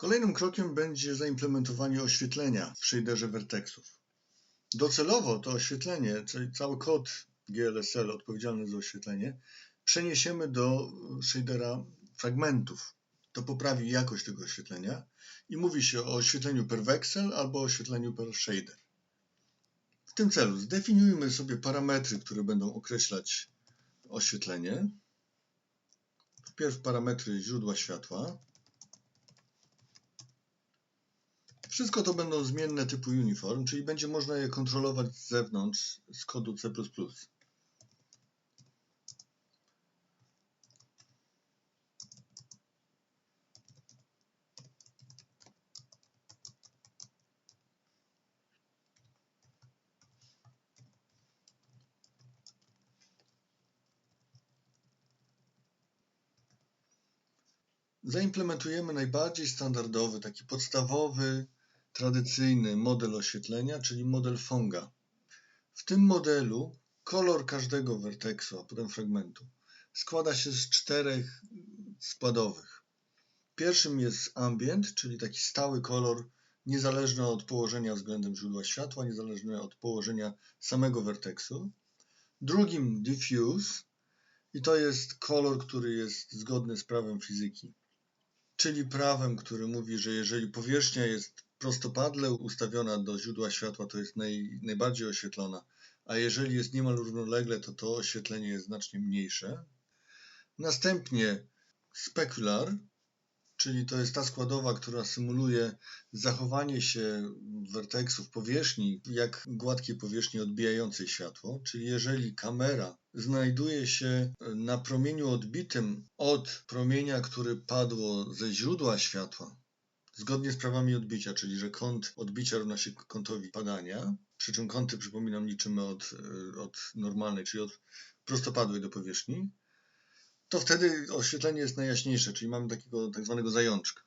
Kolejnym krokiem będzie zaimplementowanie oświetlenia w shaderze vertexów. Docelowo to oświetlenie, czyli cały kod GLSL odpowiedzialny za oświetlenie, przeniesiemy do shadera fragmentów. To poprawi jakość tego oświetlenia i mówi się o oświetleniu per wexel albo oświetleniu per shader. W tym celu zdefiniujmy sobie parametry, które będą określać oświetlenie. Wpierw parametry źródła światła. Wszystko to będą zmienne typu uniform, czyli będzie można je kontrolować z zewnątrz z kodu C++. Zaimplementujemy najbardziej standardowy, taki podstawowy tradycyjny model oświetlenia, czyli model Fonga. W tym modelu kolor każdego werteksu, a potem fragmentu, składa się z czterech składowych. Pierwszym jest ambient, czyli taki stały kolor, niezależny od położenia względem źródła światła, niezależny od położenia samego werteksu. Drugim diffuse i to jest kolor, który jest zgodny z prawem fizyki, czyli prawem, które mówi, że jeżeli powierzchnia jest prostopadle ustawiona do źródła światła, to jest naj, najbardziej oświetlona, a jeżeli jest niemal równolegle, to to oświetlenie jest znacznie mniejsze. Następnie specular, czyli to jest ta składowa, która symuluje zachowanie się werteksów powierzchni jak gładkiej powierzchni odbijającej światło, czyli jeżeli kamera znajduje się na promieniu odbitym od promienia, który padło ze źródła światła, zgodnie z prawami odbicia, czyli że kąt odbicia równa się kątowi padania, przy czym kąty, przypominam, liczymy od, e, od normalnej, czyli od prostopadłej do powierzchni, to wtedy oświetlenie jest najjaśniejsze, czyli mamy takiego tak zwanego zajączka.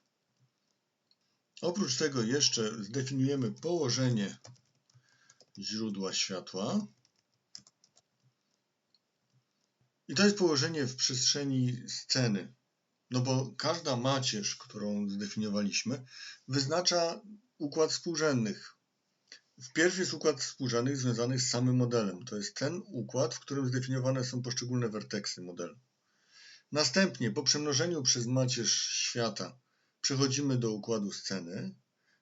Oprócz tego jeszcze zdefiniujemy położenie źródła światła. I to jest położenie w przestrzeni sceny. No bo każda macierz, którą zdefiniowaliśmy, wyznacza układ współrzędnych. Wpierw jest układ współrzędnych związany z samym modelem. To jest ten układ, w którym zdefiniowane są poszczególne werteksy modelu. Następnie po przemnożeniu przez macierz świata przechodzimy do układu sceny.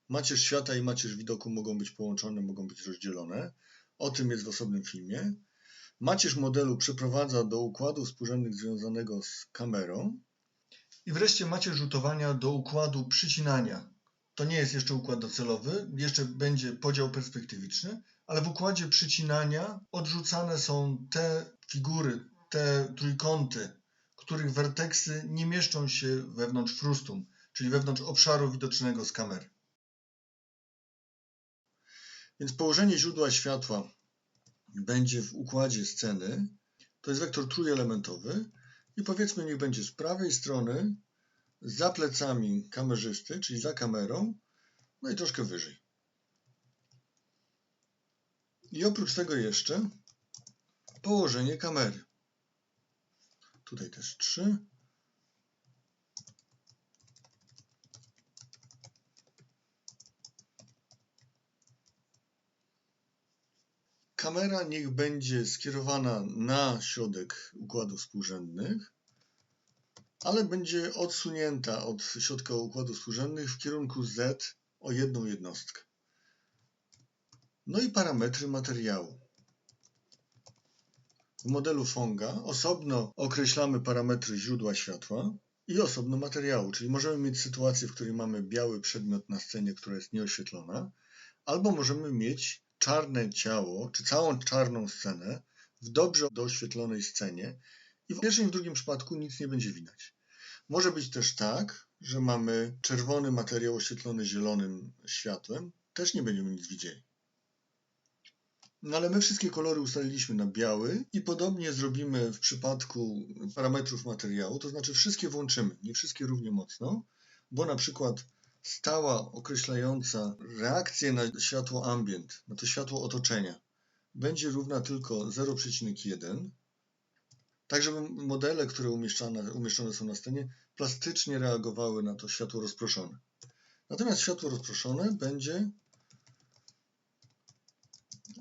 Macierz świata i macierz widoku mogą być połączone, mogą być rozdzielone. O tym jest w osobnym filmie. Macierz modelu przeprowadza do układu współrzędnych związanego z kamerą. I wreszcie macie rzutowania do układu przycinania. To nie jest jeszcze układ docelowy, jeszcze będzie podział perspektywiczny, ale w układzie przycinania odrzucane są te figury, te trójkąty, których werteksy nie mieszczą się wewnątrz frustum, czyli wewnątrz obszaru widocznego z kamery. Więc położenie źródła światła będzie w układzie sceny. To jest wektor trójelementowy i powiedzmy niech będzie z prawej strony za plecami kamerzysty, czyli za kamerą, no i troszkę wyżej. I oprócz tego jeszcze położenie kamery. Tutaj też trzy. Kamera niech będzie skierowana na środek układów współrzędnych, ale będzie odsunięta od środka układów współrzędnych w kierunku Z o jedną jednostkę. No i parametry materiału. W modelu Fonga osobno określamy parametry źródła światła i osobno materiału, czyli możemy mieć sytuację, w której mamy biały przedmiot na scenie, która jest nieoświetlona, albo możemy mieć czarne ciało, czy całą czarną scenę w dobrze doświetlonej scenie i w pierwszym i w drugim przypadku nic nie będzie widać. Może być też tak, że mamy czerwony materiał oświetlony zielonym światłem, też nie będziemy nic widzieli. No ale my wszystkie kolory ustaliliśmy na biały i podobnie zrobimy w przypadku parametrów materiału, to znaczy wszystkie włączymy, nie wszystkie równie mocno, bo na przykład stała określająca reakcję na światło ambient, na to światło otoczenia, będzie równa tylko 0,1, tak żeby modele, które umieszczone, są na scenie, plastycznie reagowały na to światło rozproszone. Natomiast światło rozproszone będzie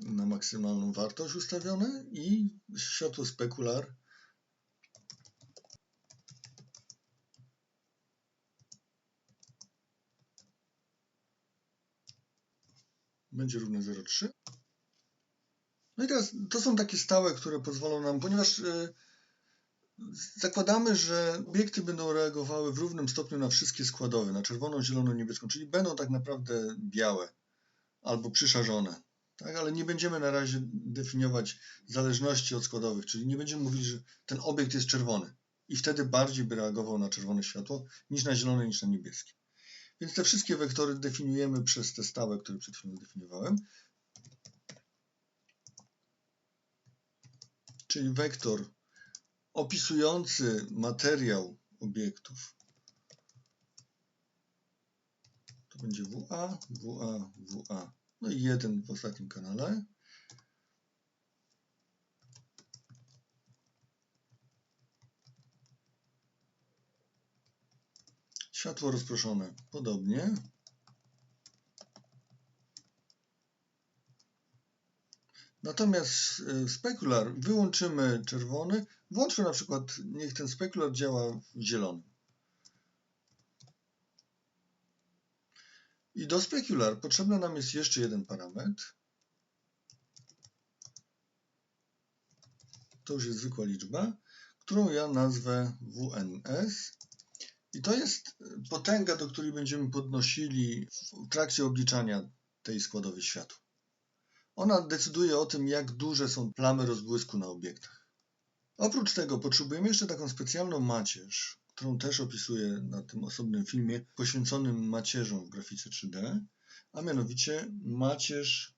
na maksymalną wartość ustawione i światło spekular będzie równe 0,3. No i teraz to są takie stałe, które pozwolą nam, ponieważ yy, zakładamy, że obiekty będą reagowały w równym stopniu na wszystkie składowe, na czerwoną, zieloną, niebieską, czyli będą tak naprawdę białe albo przyszarzone. Tak, ale nie będziemy na razie definiować zależności od składowych, czyli nie będziemy mówić, że ten obiekt jest czerwony i wtedy bardziej by reagował na czerwone światło niż na zielone, niż na niebieskie. Więc te wszystkie wektory definiujemy przez te stałe, które przed chwilą definiowałem. Czyli wektor opisujący materiał obiektów. To będzie WA, WA, WA. No i jeden w ostatnim kanale. Światło rozproszone podobnie. Natomiast y, spekular wyłączymy czerwony, włączmy na przykład, niech ten spekular działa w zielonym. I do spekular potrzebny nam jest jeszcze jeden parametr. To już jest zwykła liczba, którą ja nazwę WNS. I to jest potęga, do której będziemy podnosili w trakcie obliczania tej składowej światła. Ona decyduje o tym, jak duże są plamy rozbłysku na obiektach. Oprócz tego potrzebujemy jeszcze taką specjalną macierz, którą też opisuję na tym osobnym filmie poświęconym macierzom w grafice 3D, a mianowicie macierz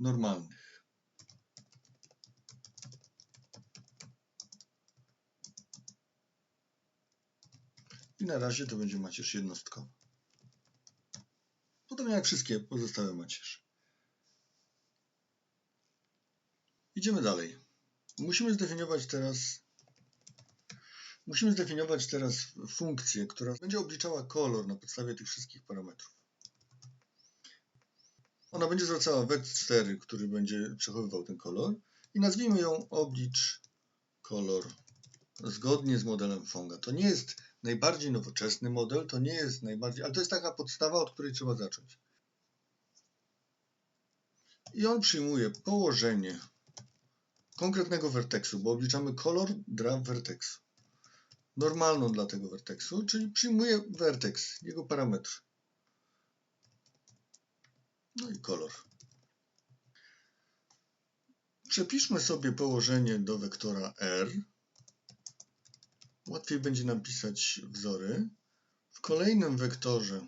normalnych. I na razie to będzie macierz jednostkowa. Podobnie jak wszystkie pozostałe macierze. Idziemy dalej. Musimy zdefiniować teraz musimy zdefiniować teraz funkcję, która będzie obliczała kolor na podstawie tych wszystkich parametrów. Ona będzie zwracała W4, który będzie przechowywał ten kolor i nazwijmy ją oblicz kolor zgodnie z modelem Fonga. To nie jest najbardziej nowoczesny model, to nie jest najbardziej, ale to jest taka podstawa, od której trzeba zacząć. I on przyjmuje położenie konkretnego werteksu, bo obliczamy kolor dla werteksu. Normalną dla tego werteksu, czyli przyjmuje werteks, jego parametr. No i kolor. Przepiszmy sobie położenie do wektora R. Łatwiej będzie nam pisać wzory. W kolejnym wektorze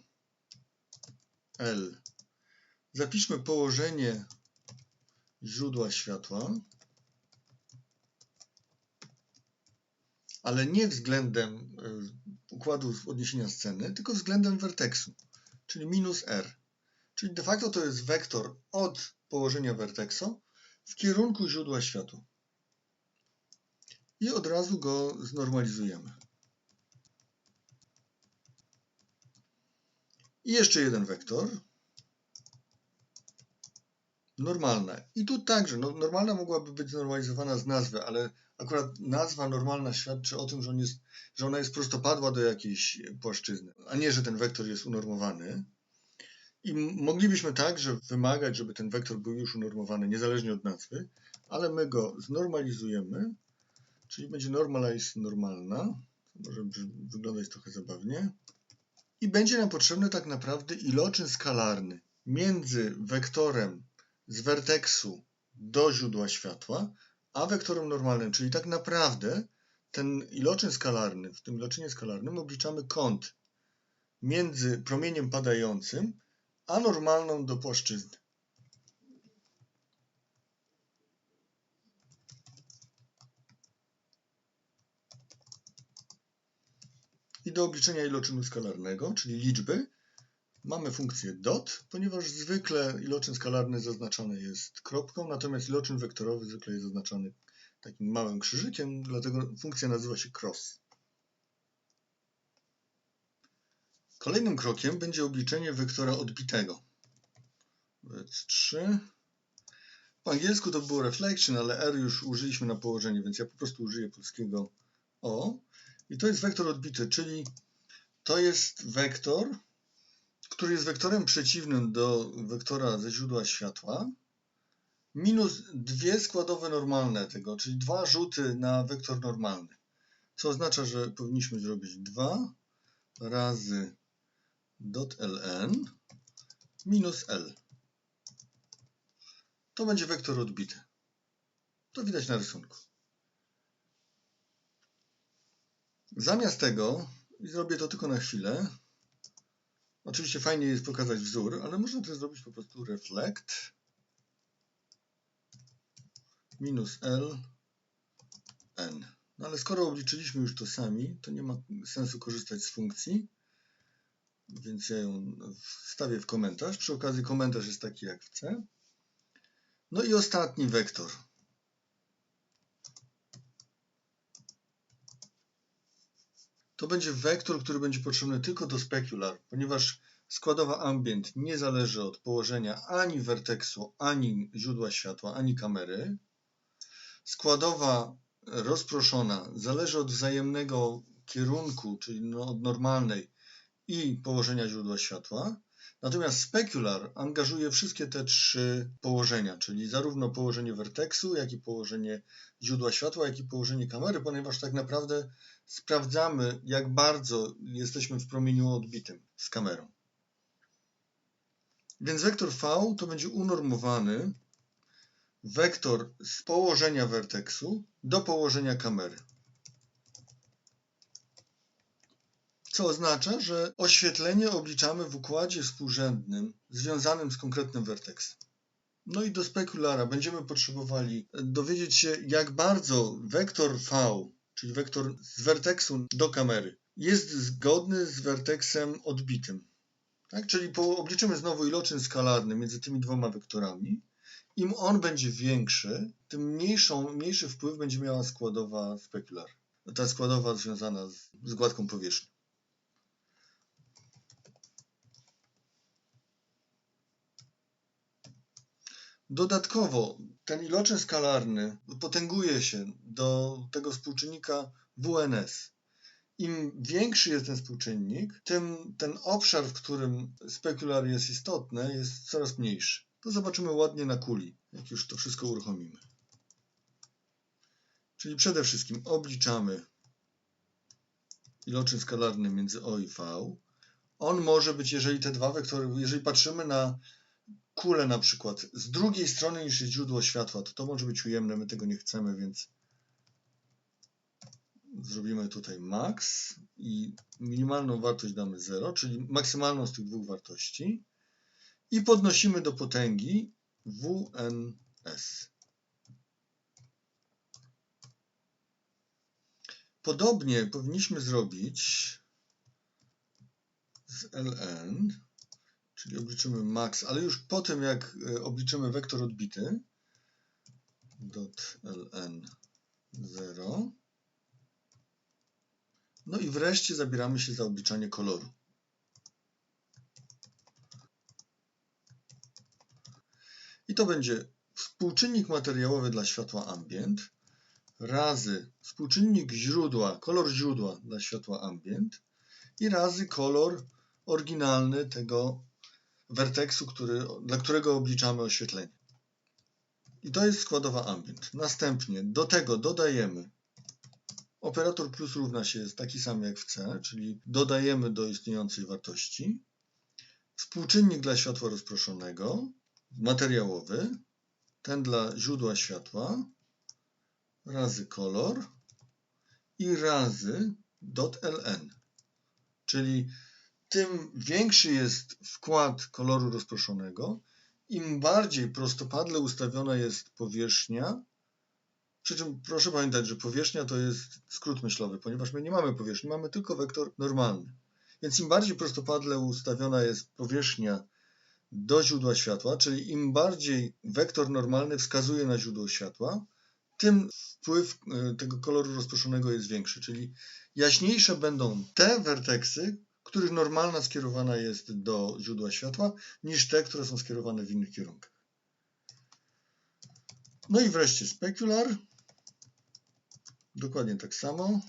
L zapiszmy położenie źródła światła. ale nie względem e, układu odniesienia sceny, tylko względem werteksu, czyli minus r. Czyli de facto to jest wektor od położenia werteksu w kierunku źródła światła. I od razu go znormalizujemy. I jeszcze jeden wektor. Normalna. I tu także, no, normalna mogłaby być znormalizowana z nazwy, ale akurat nazwa normalna świadczy o tym, że, on jest, że ona jest prostopadła do jakiejś płaszczyzny, a nie, że ten wektor jest unormowany. I moglibyśmy także wymagać, żeby ten wektor był już unormowany, niezależnie od nazwy, ale my go znormalizujemy, czyli będzie normalize normalna, może wyglądać trochę zabawnie, i będzie nam potrzebny tak naprawdę iloczyn skalarny między wektorem z werteksu do źródła światła, a wektorem normalnym, czyli tak naprawdę ten iloczyn skalarny, w tym iloczynie skalarnym obliczamy kąt między promieniem padającym a normalną do płaszczyzny. I do obliczenia iloczynu skalarnego, czyli liczby, Mamy funkcję dot, ponieważ zwykle iloczyn skalarny zaznaczony jest kropką, natomiast iloczyn wektorowy zwykle jest zaznaczony takim małym krzyżykiem, dlatego funkcja nazywa się cross. Kolejnym krokiem będzie obliczenie wektora odbitego. Wobec 3. Po angielsku to było reflection, ale R już użyliśmy na położenie, więc ja po prostu użyję polskiego O. I to jest wektor odbity, czyli to jest wektor, który jest wektorem przeciwnym do wektora ze źródła światła, minus dwie składowe normalne tego, czyli dwa rzuty na wektor normalny. Co oznacza, że powinniśmy zrobić 2 razy dot ln minus l. To będzie wektor odbity. To widać na rysunku. Zamiast tego, i zrobię to tylko na chwilę, oczywiście fajnie jest pokazać wzór, ale można też zrobić po prostu reflect minus L n. No ale skoro obliczyliśmy już to sami, to nie ma sensu korzystać z funkcji, więc ja ją wstawię w komentarz. Przy okazji komentarz jest taki jak chcę. No i ostatni wektor. To będzie wektor, który będzie potrzebny tylko do specular, ponieważ składowa ambient nie zależy od położenia ani werteksu, ani źródła światła, ani kamery. Składowa rozproszona zależy od wzajemnego kierunku, czyli no od normalnej i położenia źródła światła. Natomiast specular angażuje wszystkie te trzy położenia, czyli zarówno położenie werteksu, jak i położenie źródła światła, jak i położenie kamery, ponieważ tak naprawdę sprawdzamy, jak bardzo jesteśmy w promieniu odbitym z kamerą. Więc wektor V to będzie unormowany wektor z położenia werteksu do położenia kamery. Co oznacza, że oświetlenie obliczamy w układzie współrzędnym związanym z konkretnym werteksem. No i do spekulara będziemy potrzebowali dowiedzieć się, jak bardzo wektor V, czyli wektor z werteksu do kamery, jest zgodny z werteksem odbitym. Tak? Czyli obliczymy znowu iloczyn skalarny między tymi dwoma wektorami. Im on będzie większy, tym mniejszą, mniejszy wpływ będzie miała składowa spekular. Ta składowa związana z, z gładką powierzchnią. Dodatkowo ten iloczyn skalarny potęguje się do tego współczynnika WNS. Im większy jest ten współczynnik, tym ten obszar, w którym spekular jest istotny, jest coraz mniejszy. To zobaczymy ładnie na kuli, jak już to wszystko uruchomimy. Czyli przede wszystkim obliczamy iloczyn skalarny między O i V. On może być, jeżeli te dwa wektory, jeżeli patrzymy na kulę na przykład z drugiej strony niż jest źródło światła, to to może być ujemne, my tego nie chcemy, więc zrobimy tutaj max i minimalną wartość damy 0, czyli maksymalną z tych dwóch wartości i podnosimy do potęgi WNS. Podobnie powinniśmy zrobić z LN czyli obliczymy max, ale już po tym jak e, obliczymy wektor odbity, dot ln 0. No i wreszcie zabieramy się za obliczanie koloru. I to będzie współczynnik materiałowy dla światła ambient razy współczynnik źródła, kolor źródła dla światła ambient i razy kolor oryginalny tego werteksu, który, dla którego obliczamy oświetlenie. I to jest składowa ambient. Następnie do tego dodajemy operator plus równa się jest taki sam jak w C, czyli dodajemy do istniejącej wartości współczynnik dla światła rozproszonego, materiałowy, ten dla źródła światła, razy kolor i razy dot ln, czyli tym większy jest wkład koloru rozproszonego, im bardziej prostopadle ustawiona jest powierzchnia, przy czym proszę pamiętać, że powierzchnia to jest skrót myślowy, ponieważ my nie mamy powierzchni, mamy tylko wektor normalny. Więc im bardziej prostopadle ustawiona jest powierzchnia do źródła światła, czyli im bardziej wektor normalny wskazuje na źródło światła, tym wpływ e, tego koloru rozproszonego jest większy. Czyli jaśniejsze będą te werteksy, których normalna skierowana jest do źródła światła, niż te, które są skierowane w innych kierunkach. No i wreszcie specular. Dokładnie tak samo.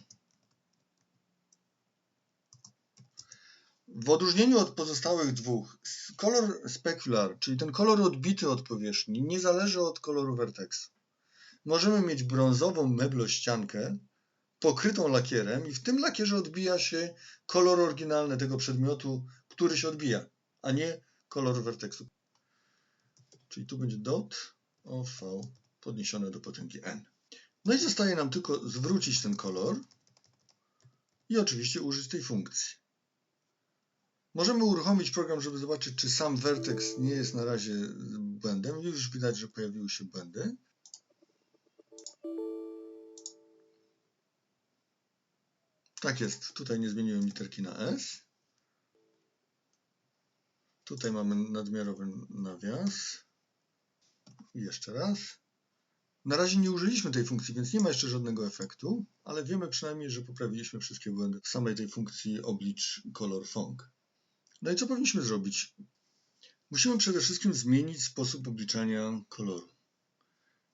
W odróżnieniu od pozostałych dwóch, kolor specular, czyli ten kolor odbity od powierzchni, nie zależy od koloru werteksu. Możemy mieć brązową meblościankę pokrytą lakierem i w tym lakierze odbija się kolor oryginalny tego przedmiotu, który się odbija, a nie kolor werteksu. Czyli tu będzie dot of v podniesione do potęgi n. No i zostaje nam tylko zwrócić ten kolor i oczywiście użyć tej funkcji. Możemy uruchomić program, żeby zobaczyć, czy sam vertex nie jest na razie błędem. Już widać, że pojawiły się błędy. Tak jest, tutaj nie zmieniłem literki na S. Tutaj mamy nadmiarowy nawias. Jeszcze raz. Na razie nie użyliśmy tej funkcji, więc nie ma jeszcze żadnego efektu, ale wiemy przynajmniej, że poprawiliśmy wszystkie błędy w samej tej funkcji oblicz color fong. No i co powinniśmy zrobić? Musimy przede wszystkim zmienić sposób obliczania koloru.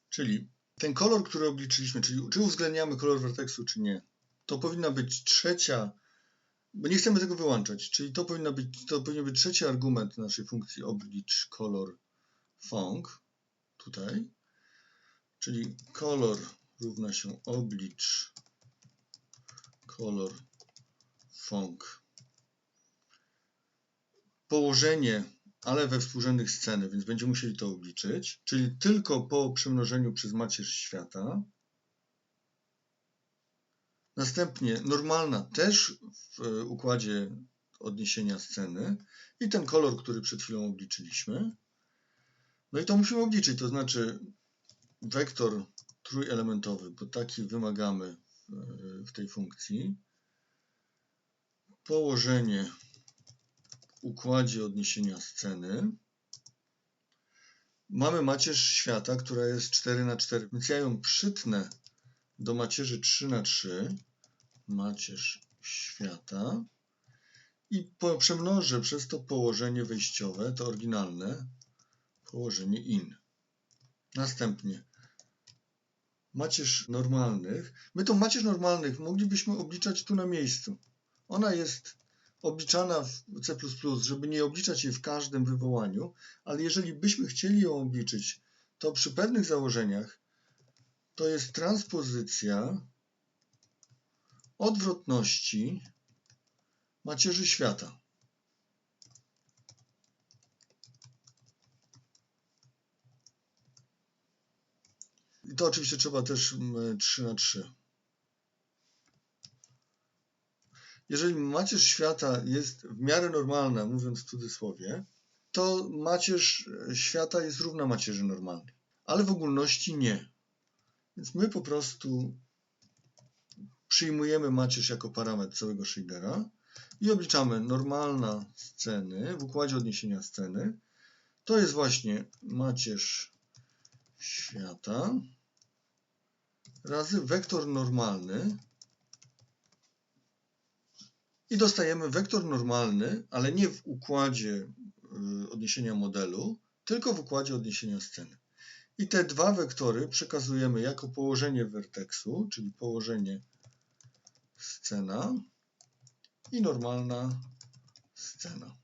Czyli ten kolor, który obliczyliśmy, czyli czy uwzględniamy kolor werteksu, czy nie, to powinna być trzecia, bo nie chcemy tego wyłączać, czyli to, powinna być, to powinien być trzeci argument naszej funkcji oblicz color fong, tutaj, czyli kolor równa się oblicz kolor fong położenie, ale we współrzędnych sceny, więc będziemy musieli to obliczyć, czyli tylko po przemnożeniu przez macierz świata. Następnie normalna też w układzie odniesienia sceny i ten kolor, który przed chwilą obliczyliśmy. No i to musimy obliczyć, to znaczy wektor trójelementowy, bo taki wymagamy w tej funkcji. Położenie układzie odniesienia sceny mamy macierz świata, która jest 4 na 4 więc ja ją przytnę do macierzy 3 na 3 macierz świata i przemnożę przez to położenie wejściowe, to oryginalne położenie in. Następnie macierz normalnych. My tą macierz normalnych moglibyśmy obliczać tu na miejscu. Ona jest obliczana w C++, żeby nie obliczać jej w każdym wywołaniu, ale jeżeli byśmy chcieli ją obliczyć, to przy pewnych założeniach to jest transpozycja odwrotności macierzy świata. I to oczywiście trzeba też 3 mm, na 3. jeżeli macierz świata jest w miarę normalna, mówiąc w cudzysłowie, to macierz świata jest równa macierzy normalnej, ale w ogólności nie. Więc my po prostu przyjmujemy macierz jako parametr całego shadera i obliczamy normalna sceny w układzie odniesienia sceny. To jest właśnie macierz świata razy wektor normalny i dostajemy wektor normalny, ale nie w układzie y, odniesienia modelu, tylko w układzie odniesienia sceny. I te dwa wektory przekazujemy jako położenie werteksu, czyli położenie scena i normalna scena.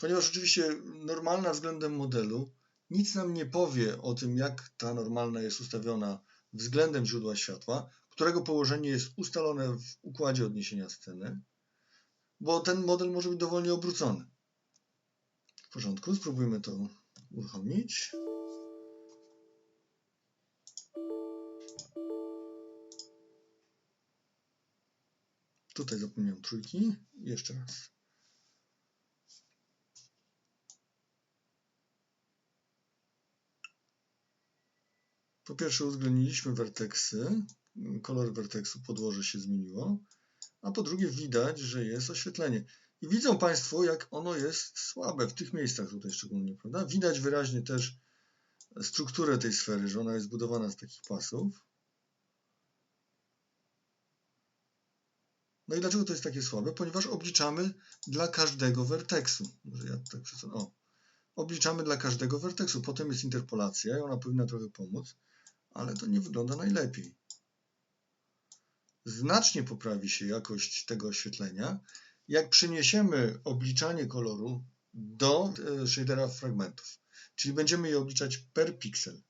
Ponieważ oczywiście normalna względem modelu nic nam nie powie o tym, jak ta normalna jest ustawiona względem źródła światła, którego położenie jest ustalone w układzie odniesienia sceny, bo ten model może być dowolnie obrócony. W porządku, spróbujmy to uruchomić. Tutaj zapomniałem trójki. Jeszcze raz. Po pierwsze uwzględniliśmy werteksy, kolor werteksu, podłoże się zmieniło, a po drugie widać, że jest oświetlenie. I widzą Państwo, jak ono jest słabe w tych miejscach tutaj szczególnie, prawda? Widać wyraźnie też strukturę tej sfery, że ona jest zbudowana z takich pasów. No i dlaczego to jest takie słabe? Ponieważ obliczamy dla każdego werteksu. Może ja tak przesunę. O. Obliczamy dla każdego werteksu. Potem jest interpolacja i ona powinna trochę pomóc, ale to nie wygląda najlepiej. Znacznie poprawi się jakość tego oświetlenia, jak przeniesiemy obliczanie koloru do e, shadera fragmentów. Czyli będziemy je obliczać per piksel.